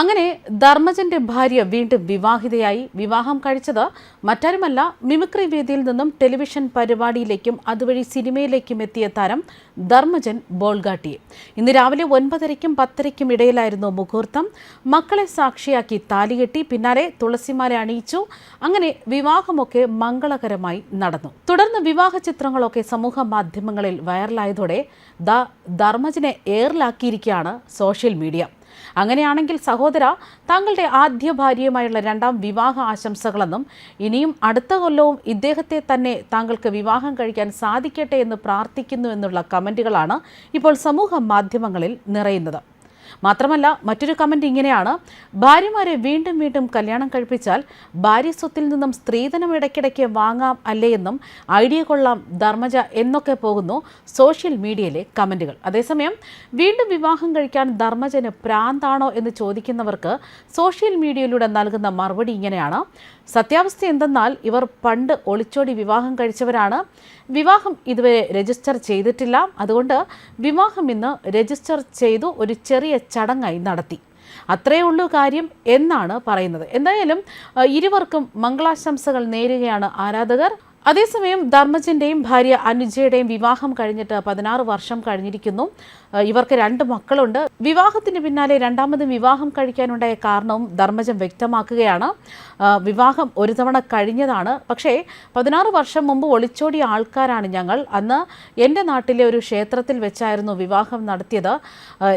അങ്ങനെ ധർമ്മജന്റെ ഭാര്യ വീണ്ടും വിവാഹിതയായി. വിവാഹം കഴിച്ചത് മറ്റാരുമല്ല മിമിക്രി വേദിയിൽ നിന്നും ടെലിവിഷൻ പരിപാടിയിലേക്കും അതുവഴി സിനിമയിലേക്കും എത്തിയ താരം ധർമ്മജൻ ബോൾഗാട്ടിയെ. ഇന്ന് രാവിലെ ഒൻപതരയ്ക്കും പത്തരയ്ക്കും ഇടയിലായിരുന്നു മുഹൂർത്തം. മക്കളെ സാക്ഷിയാക്കി താലികെട്ടി പിന്നാലെ തുളസിമാല അണിയിച്ചു. അങ്ങനെ വിവാഹമൊക്കെ മംഗളകരമായി നടന്നു. തുടർന്ന് വിവാഹ ചിത്രങ്ങളൊക്കെ സമൂഹ മാധ്യമങ്ങളിൽ വൈറലായതോടെ ധർമ്മജനെ എയറിലാക്കിയിരിക്കുകയാണ് സോഷ്യൽ മീഡിയ. അങ്ങനെയാണെങ്കിൽ സഹോദര താങ്കളുടെ ആദ്യ ഭാര്യയുമായുള്ള രണ്ടാം വിവാഹ ആശംസകളെന്നും ഇനിയും അടുത്ത കൊല്ലവും ഇദ്ദേഹത്തെ തന്നെ താങ്കൾക്ക് വിവാഹം കഴിക്കാൻ സാധിക്കട്ടെ എന്ന് പ്രാർത്ഥിക്കുന്നു എന്നുള്ള കമന്റുകളാണ് ഇപ്പോൾ സമൂഹ മാധ്യമങ്ങളിൽ നിറയുന്നത്. മാത്രമല്ല മറ്റൊരു കമന്റ് ഇങ്ങനെയാണ്. ഭാര്യമാരെ വീണ്ടും വീണ്ടും കല്യാണം കഴിപ്പിച്ചാൽ ഭാര്യ സ്വത്തിൽ നിന്നും സ്ത്രീധനം ഇടയ്ക്കിടയ്ക്ക് വാങ്ങാം അല്ലേ എന്നും ഐഡിയ കൊള്ളാം ധർമ്മജ എന്നൊക്കെ പോകുന്നു സോഷ്യൽ മീഡിയയിലെ കമന്റുകൾ അതേസമയം വീണ്ടും വിവാഹം കഴിക്കാൻ ധർമ്മജന് പ്രാന്താണോ എന്ന് ചോദിക്കുന്നവർക്ക് സോഷ്യൽ മീഡിയയിലൂടെ നൽകുന്ന മറുപടി ഇങ്ങനെയാണ്. സത്യാവസ്ഥ എന്തെന്നാൽ ഇവർ പണ്ട് ഒളിച്ചോടി വിവാഹം കഴിച്ചവരാണ്. വിവാഹം ഇതുവരെ രജിസ്റ്റർ ചെയ്തിട്ടില്ല. അതുകൊണ്ട് വിവാഹം ഇന്ന് രജിസ്റ്റർ ചെയ്തു ഒരു ചെറിയ ചടങ്ങായി നടത്തി. അത്രയേ ഉള്ളൂ കാര്യം എന്നാണ് പറയുന്നത്. എന്തായാലും ഇരുവർക്കും മംഗളാശംസകൾ നേരുകയാണ് ആരാധകർ. അതേസമയം ധർമ്മജന്റെയും ഭാര്യ അനുജയുടെയും വിവാഹം കഴിഞ്ഞിട്ട് പതിനാറ് വർഷം കഴിഞ്ഞിരിക്കുന്നു. ഇവർക്ക് രണ്ട് മക്കളുണ്ട്. വിവാഹത്തിന് പിന്നാലെ രണ്ടാമതും വിവാഹം കഴിക്കാനുണ്ടായ കാരണവും ധർമ്മജൻ വ്യക്തമാക്കുകയാണ്. വിവാഹം ഒരു തവണ കഴിഞ്ഞതാണ്. പക്ഷേ പതിനാറ് വർഷം മുമ്പ് ഒളിച്ചോടിയ ആൾക്കാരാണ് ഞങ്ങൾ. അന്ന് എന്റെ നാട്ടിലെ ഒരു ക്ഷേത്രത്തിൽ വെച്ചായിരുന്നു വിവാഹം നടത്തിയത്.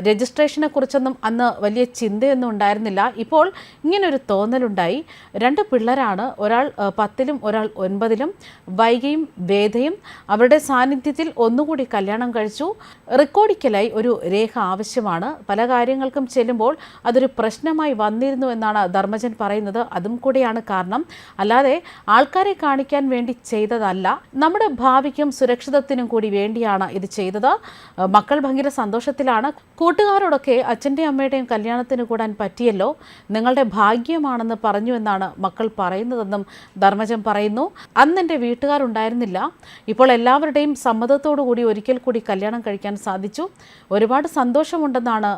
രജിസ്ട്രേഷനെ കുറിച്ചൊന്നും അന്ന് വലിയ ചിന്തയൊന്നും ഉണ്ടായിരുന്നില്ല. ഇപ്പോൾ ഇങ്ങനൊരു തോന്നലുണ്ടായി. രണ്ട് പിള്ളേരാണ്. ഒരാൾ പത്തിലും ഒരാൾ ഒൻപതിലും. വൈകയും വേദയും അവരുടെ സാന്നിധ്യത്തിൽ ഒന്നുകൂടി കല്യാണം കഴിച്ചു. റെക്കോർഡിക്കലായി ഒരു രേഖ ആവശ്യമാണ്. പല കാര്യങ്ങൾക്കും ചെല്ലുമ്പോൾ അതൊരു പ്രശ്നമായി വന്നിരുന്നു എന്നാണ് ധർമ്മജൻ പറയുന്നത്. അതും കൂടിയാണ് കാരണം. അല്ലാതെ ആൾക്കാരെ കാണിക്കാൻ വേണ്ടി ചെയ്തതല്ല. നമ്മുടെ ഭാവിക്കും സുരക്ഷിതത്തിനും കൂടി വേണ്ടിയാണ് ഇത് ചെയ്തത്. മക്കൾ ഭയങ്കര സന്തോഷത്തിലാണ്. കൂട്ടുകാരോടൊക്കെ അച്ഛന്റെയും അമ്മയുടെയും കല്യാണത്തിന് കൂടാൻ പറ്റിയല്ലോ. നിങ്ങളുടെ ഭാഗ്യമാണെന്ന് പറഞ്ഞു എന്നാണ് മക്കൾ പറയുന്നതെന്നും ധർമ്മജൻ പറയുന്നു. അന്ന് എന്റെ വീട്ടുകാരുണ്ടായിരുന്നില്ല. ഇപ്പോൾ എല്ലാവരുടെയും സമ്മതത്തോടു കൂടി ഒരിക്കൽ കൂടി കല്യാണം കഴിക്കാൻ സാധിച്ചു. ഒരുപാട് സന്തോഷമുണ്ടെന്നാണ്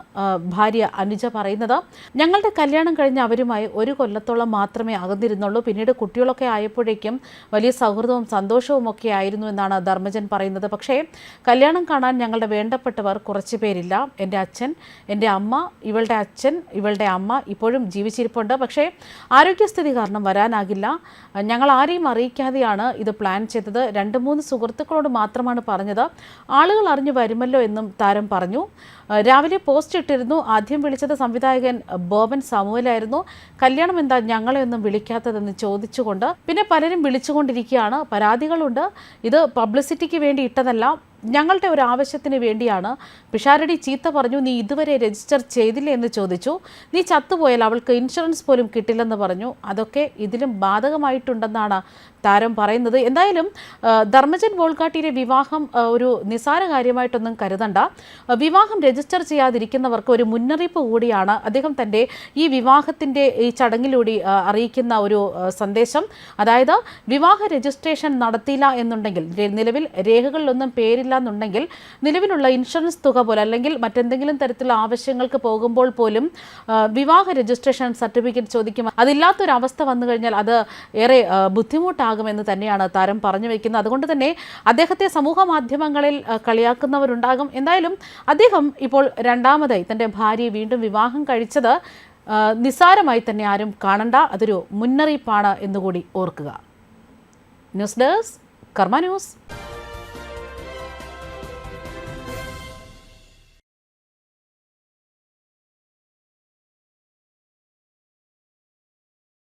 ഭാര്യ അനുജ പറയുന്നത്. ഞങ്ങളുടെ കല്യാണം കഴിഞ്ഞ് അവരുമായി ഒരു കൊല്ലത്തോളം മാത്രമേ അകന്നിരുന്നുള്ളൂ പിന്നീട് കുട്ടികളൊക്കെ ആയപ്പോഴേക്കും വലിയ സൗഹൃദവും സന്തോഷവും ഒക്കെ ആയിരുന്നു എന്നാണ് ധർമ്മജൻ പറയുന്നത്. പക്ഷേ കല്യാണം കാണാൻ ഞങ്ങളുടെ വേണ്ടപ്പെട്ടവർ കുറച്ച് പേരില്ല. എന്റെ അച്ഛൻ എന്റെ അമ്മ ഇവളുടെ അച്ഛൻ ഇവളുടെ അമ്മ ഇപ്പോഴും ജീവിച്ചിരിപ്പുണ്ട്. പക്ഷേ ആരോഗ്യസ്ഥിതി കാരണം വരാനാകില്ല. ഞങ്ങൾ ആരെയും അറിയിക്കാതെയാണ് ഇത് പ്ലാൻ ചെയ്തത്. രണ്ട് മൂന്ന് സുഹൃത്തുക്കളോട് മാത്രമാണ് പറഞ്ഞത്. ആളുകൾ അറിഞ്ഞു വരുമല്ലോ എന്നും താരം പറഞ്ഞു. രാവിലെ പോസ്റ്റ് ഇട്ടിരുന്നു. ആദ്യം വിളിച്ചത് സംവിധായകൻ ബോബൻ സാമുവലായിരുന്നു. കല്യാണം എന്താ ഞങ്ങളെ ഒന്നും വിളിക്കാത്തതെന്ന് ചോദിച്ചുകൊണ്ട് പിന്നെ പലരും വിളിച്ചുകൊണ്ടിരിക്കുകയാണ്. പരാതികളുണ്ട്. ഇത് പബ്ലിസിറ്റിക്ക് വേണ്ടി ഇട്ടതല്ല. ഞങ്ങളുടെ ഒരു ആവശ്യത്തിന് വേണ്ടിയാണ്. പിഷാരടി ചീത്ത പറഞ്ഞു നീ ഇതുവരെ രജിസ്റ്റർ ചെയ്തില്ലേ? എന്ന് ചോദിച്ചു. നീ ചത്തുപോയാൽ അവൾക്ക് ഇൻഷുറൻസ് പോലും കിട്ടില്ലെന്ന് പറഞ്ഞു. അതൊക്കെ ഇതിലും ബാധകമായിട്ടുണ്ടെന്നാണ് താരം പറയുന്നത്. എന്തായാലും ധർമ്മജൻ ബോൾഗാട്ടിയുടെ വിവാഹം ഒരു നിസാര കാര്യമായിട്ടൊന്നും കരുതണ്ട. വിവാഹം രജിസ്റ്റർ ചെയ്യാതിരിക്കുന്നവർക്ക് ഒരു മുന്നറിയിപ്പ് കൂടിയാണ് അദ്ദേഹം തന്റെ ഈ വിവാഹത്തിന്റെ ഈ ചടങ്ങിലൂടെ അറിയിക്കുന്ന ഒരു സന്ദേശം. അതായത് വിവാഹ രജിസ്ട്രേഷൻ നടത്തിയില്ല എന്നുണ്ടെങ്കിൽ നിലവിൽ രേഖകളിലൊന്നും പേരില്ല എന്നുണ്ടെങ്കിൽ നിലവിലുള്ള ഇൻഷുറൻസ് തുക പോലെ അല്ലെങ്കിൽ മറ്റെന്തെങ്കിലും തരത്തിലുള്ള ആവശ്യങ്ങൾക്ക് പോകുമ്പോൾ പോലും വിവാഹ രജിസ്ട്രേഷൻ സർട്ടിഫിക്കറ്റ് ചോദിക്കും. അതില്ലാത്തൊരവസ്ഥ വന്നു കഴിഞ്ഞാൽ അത് ഏറെ ബുദ്ധിമുട്ടാകുമെന്ന് തന്നെയാണ് താരം പറഞ്ഞു വയ്ക്കുന്നത് അതുകൊണ്ട് തന്നെ അദ്ദേഹത്തെ സമൂഹ മാധ്യമങ്ങളിൽ കളിയാക്കുന്നവരുണ്ടാകും. എന്തായാലും അദ്ദേഹം ഇപ്പോൾ രണ്ടാമതായി തന്റെ ഭാര്യയെ വീണ്ടും വിവാഹം കഴിച്ചത് നിസ്സാരമായി തന്നെ ആരും കാണണ്ട. അതൊരു മുന്നറിയിപ്പാണ് എന്നുകൂടി ഓർക്കുക. News desk Karma news.